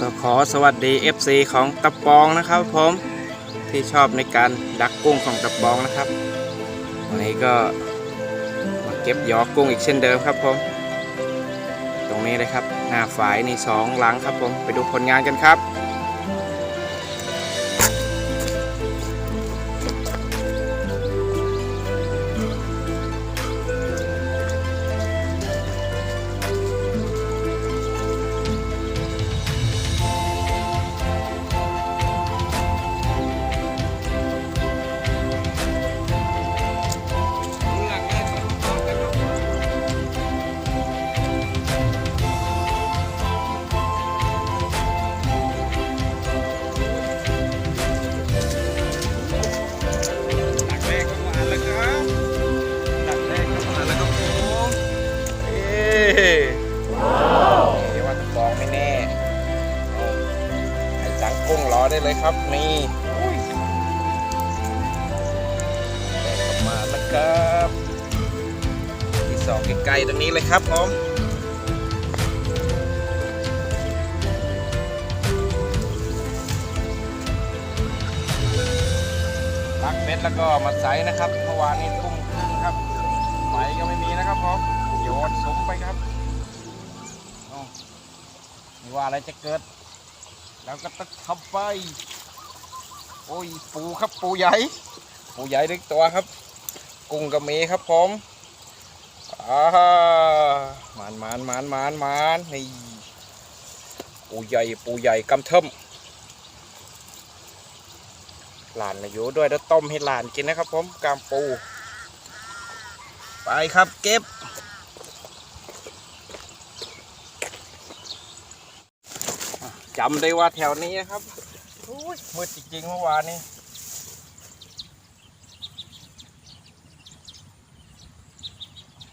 ก็ขอสวัสดี FC ของตะปองนะครับผมที่ชอบในการดักกุ้งของตะปองนะครับ วันนี้ก็มาเก็บยอกุ้งอีกเช่นเดิมครับผม ตรงนี้เลยครับ หน้าฝายนี่สองหลังครับผม ไปดูผลงานกันครับ กุ้งรอได้เลยครับนี่อุ้ยแรกมาแล้วครับที่สองใกล้ๆตรงนี้เลยครับผมตักเบ็ดแล้วก็มาใส่นะครับเมื่อวานนี้ทุ่มครึ่งครับไฟก็ไม่มีนะครับผมโยนสมไปครับเอาไม่ว่าอะไรจะเกิด แล้วก็ตะขับไป โอ้ยปูครับปูใหญ่ ปูใหญ่ดึกตัวครับ กุ้งกระเมครับผมอ่ามานมานมานมานมานนี่ปูใหญ่ปูใหญ่กำเทิมหลานมาอยู่ด้วยแล้วต้มให้หลานกินนะครับผมกามปู ไปครับเก็บ จำได้ว่าแถวนี้นะครับโอ้ยมืดจริงๆเมื่อวานนี้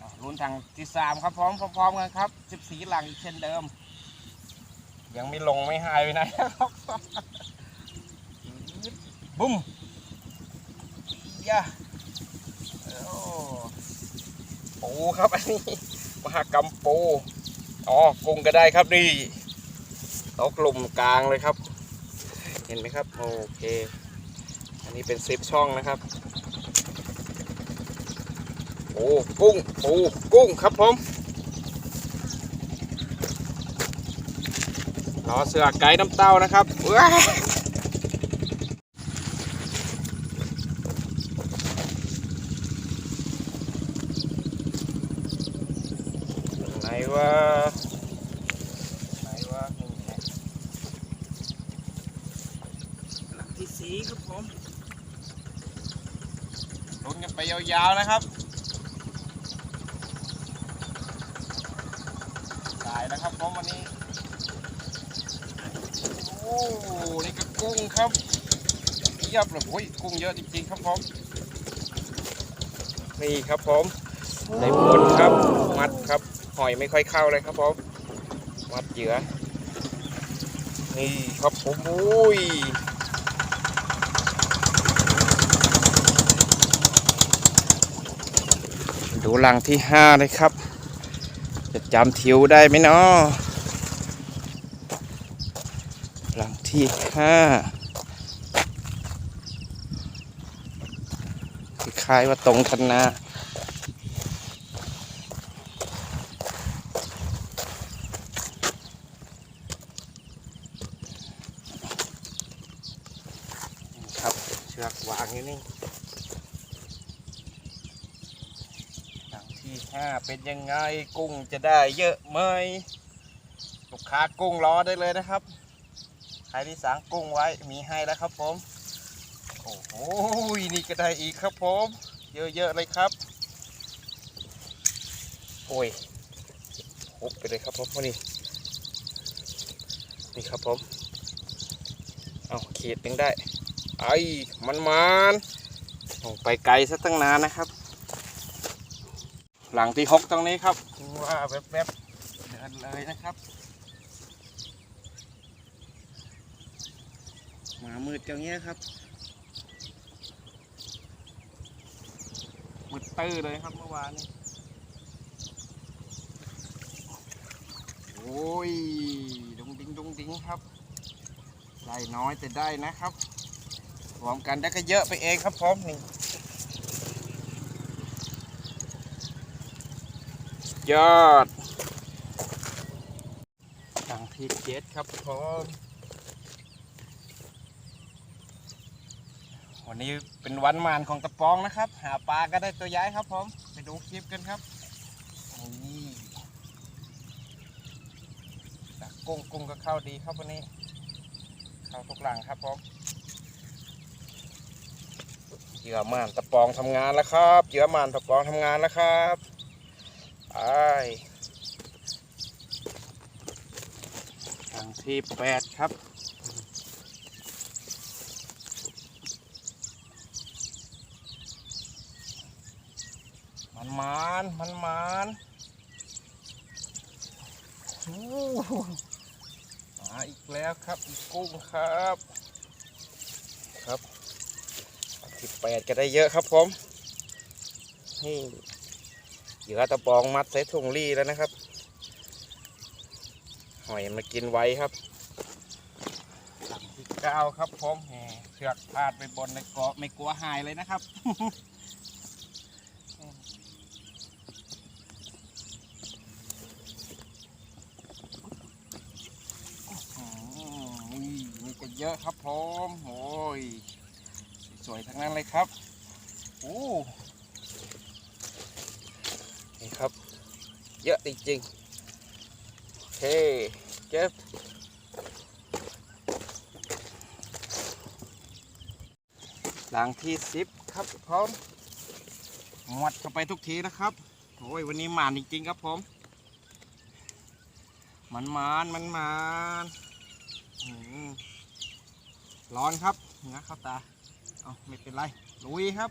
อะรุ่นทางที่สามครับพร้อมพร้อมๆกันครับสิบสีหลังอีกเช่นเดิม ยังไม่ลงไม่หายไปไหนครับบุ้มยะโอ้ปูครับอันนี้มหากรรมปูอ๋อกุ้งก็ได้ครับนี่ ตกหลุมกลางเลยครับ เห็นไหมครับ โอเค อันนี้เป็นซิปช่องนะครับ โอ้กุ้งปูกุ้งครับผมรอเสือไก่น้ำเต้านะครับว้ายไหนวะไหนวะนี่ไงหลักที่สีครับผม ลุ้นกันไปยาวๆนะครับได้แล้วครับผมวันนี้ โอ้นี่ก็กุ้งครับเทียบเลยโอ้ยกุ้งเยอะจริงๆครับผมนี่ครับผมได้ผลครับมัดครับหอยไม่ค่อยเข้าเลยครับผมมัดเหยื่อนี่ครับผมโอ้ย ดูหลังที่ห้าเลยครับ จะจำทิวได้ไหมเนาะหลังที่ห้าคล้ายว่าตรงคันนาครับเชือกวางอยู่นี่ หลัง ที่ห้าเป็นยังไงกุ้งจะได้เยอะไหมลูกค้ากุ้งรอได้เลยนะครับใครที่สั่งกุ้งไว้มีให้แล้วครับผม โอ้โหนี่ก็ได้อีกครับผม เยอะๆเลยครับ โอ้ยฮุบไปเลยครับผมวันนี้นี่ครับผมเอาขีดหนึ่งได้ ไอ้มันมันๆโอ้ไปไกลซะตั้งนานนะครับ หลังที่หกตรงนี้ครับว่าแวบๆเดินเลยนะครับหมามืดอย่างเงี้ยครับมืดตื้อเลยครับเมื่อวานนี้โอ้ยดุงดิงดุงดิงครับ ได้น้อยแต่ได้นะครับ รวมกันได้ก็เยอะไปเองครับผมนี่ ยอดทางที่เจ็ดครับผมวันนี้เป็นวันมานของตะปองนะครับ หาปลาก็ได้ตัวใหญ่ครับผมไปดูคลิปกันครับนี่ดักกุ้งกุ้งก็เข้าดีครับวันนี้ เข้าทุกหลังครับผมเหยื่อม่านตะปองทำงานแล้วครับเหยื่อม่านตะปองทำงานแล้วครับ ไปทางที่แปดครับมันมานมันมานโอ้หมาอีกแล้วครับอีกกุ้งครับ ครับสิบแปดก็ได้เยอะครับผมนี่ เหยื่อตะปองมัดใส่ถุงรีแล้วนะครับ หอยมากินไว้ครับหลังที่เก้าครับผมแหมเชือกพาดไปบนในเกาะไม่กลัวหายเลยนะครับอืมนี่นี่ก็เยอะครับผมโอ้ย สวยๆทั้งนั้นเลยครับ โอ้ นี่ครับ เยอะจริงๆโอเคเก็บหลังที่สิบครับพร้อมหมดเข้าไปทุกทีนะครับโอ้ยวันนี้หมานจริงๆครับผมมันมานมันมานร้อนครับนะเข้าตา เอาไม่เป็นไร ลุยครับ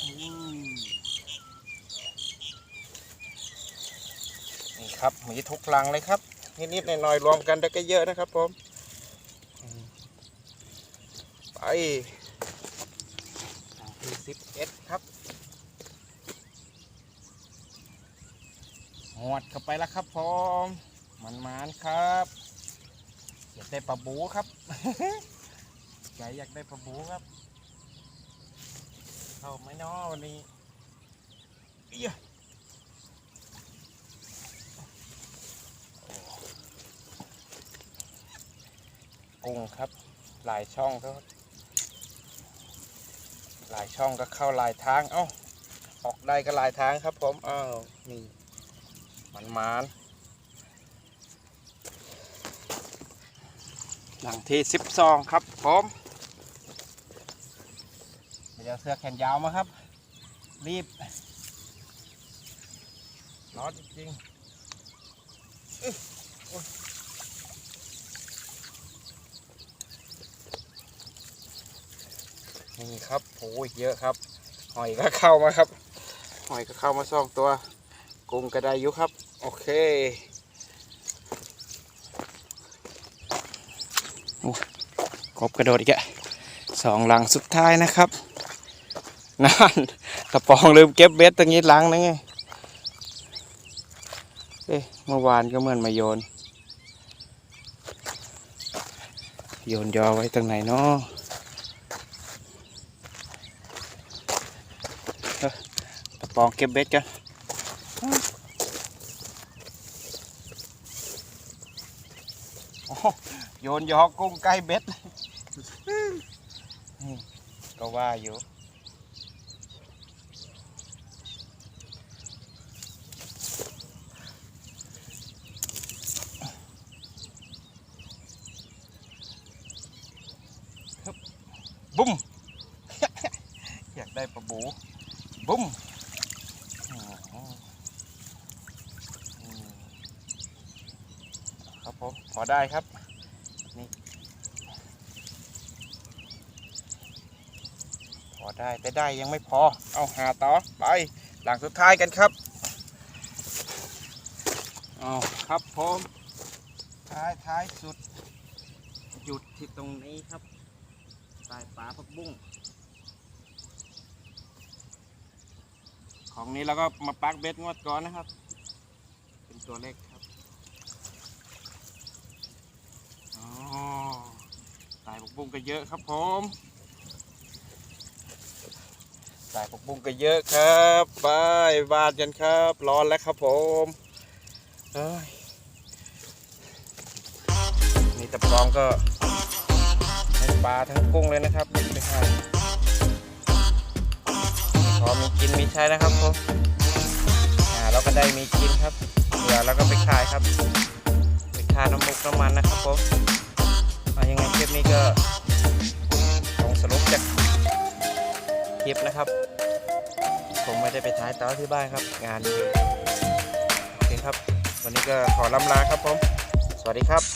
อืมนี่ ครับมีทุกลังเลยครับ นิดๆหน่อยๆรวมกันได้ก็เยอะนะครับผมอืมไปที่สิบเอ็ดครับหวดเข้าไปแล้วครับผมมันมานครับอยากได้ปลาบูครับใจอยากได้ปลาบูครับ เข้าไหมนาะวันนี้เอี้ย กุ้งครับ หลายช่องครับหลายช่องก็เข้าหลายทางเอ้าออกได้ก็หลายทางครับ ผมอ้าวนี่มันมานหลังที่สิบสองครับผมเดี๋ยวเสื้อแขนยาวมาครับ รีบร้อนจริงๆอึ๊ะโอ๊ย นี่ครับโอ้ยเยอะครับ หอยก็เข้ามาครับ หอยก็เข้ามาสองตัวกุ้งก็ได้ยู่ครับ โอเคโอ้กบกระโดดอีกอะสองหลังสุดท้ายนะครับนั่นกระปองลืมเก็บเบ็ดตรงนี้หลังนึงไงเอ๊ะเมื่อวานก็เหมือนมาโยน โยนยอไว้ตรงไหนเนาะเอ้ อกระปองเก็บเบ็ดกันโอ้โหโยนยอกุ้งใกล้เบ็ดก็ว่าอยู่บุ้มอยากได้ปลาบูบุ้มอ๋ออืมครับผม พอได้ครับนี่พอได้แต่ได้ยังไม่พอ เอาหาต่อไปหลังสุดท้ายกันครับเอาครับผมท้ายท้ายสุด หยุดที่ตรงนี้ครับใต้ปลาผักบุ้งของนี้เราก็มาปักเบ็ดงวดก่อนนะครับ เป็นตัวเล็กครับ อ๋อ สายผักบุ้งก็เยอะครับผมสายผักบุ้งก็เยอะครับไปบานกันครับ ร้อนแล้วครับผมนี่ตะปอมก็ทั้งปลาทั้งกุ้งเลยนะครับไม่ครับพอมีกินมีใช้นะครับผมอ่าเราก็ได้มีกินครับเหลือเราก็ไปขายครับไปทาน้ำมุกน้ำมันนะครับผม อายังไงคลิปนี้ก็ลงสรุปจากคลิปนะครับ ผมไม่ได้ไปถ่ายต่อที่บ้านครับ งานโอเคครับ วันนี้ก็ขอลำลาครับผม สวัสดีครับ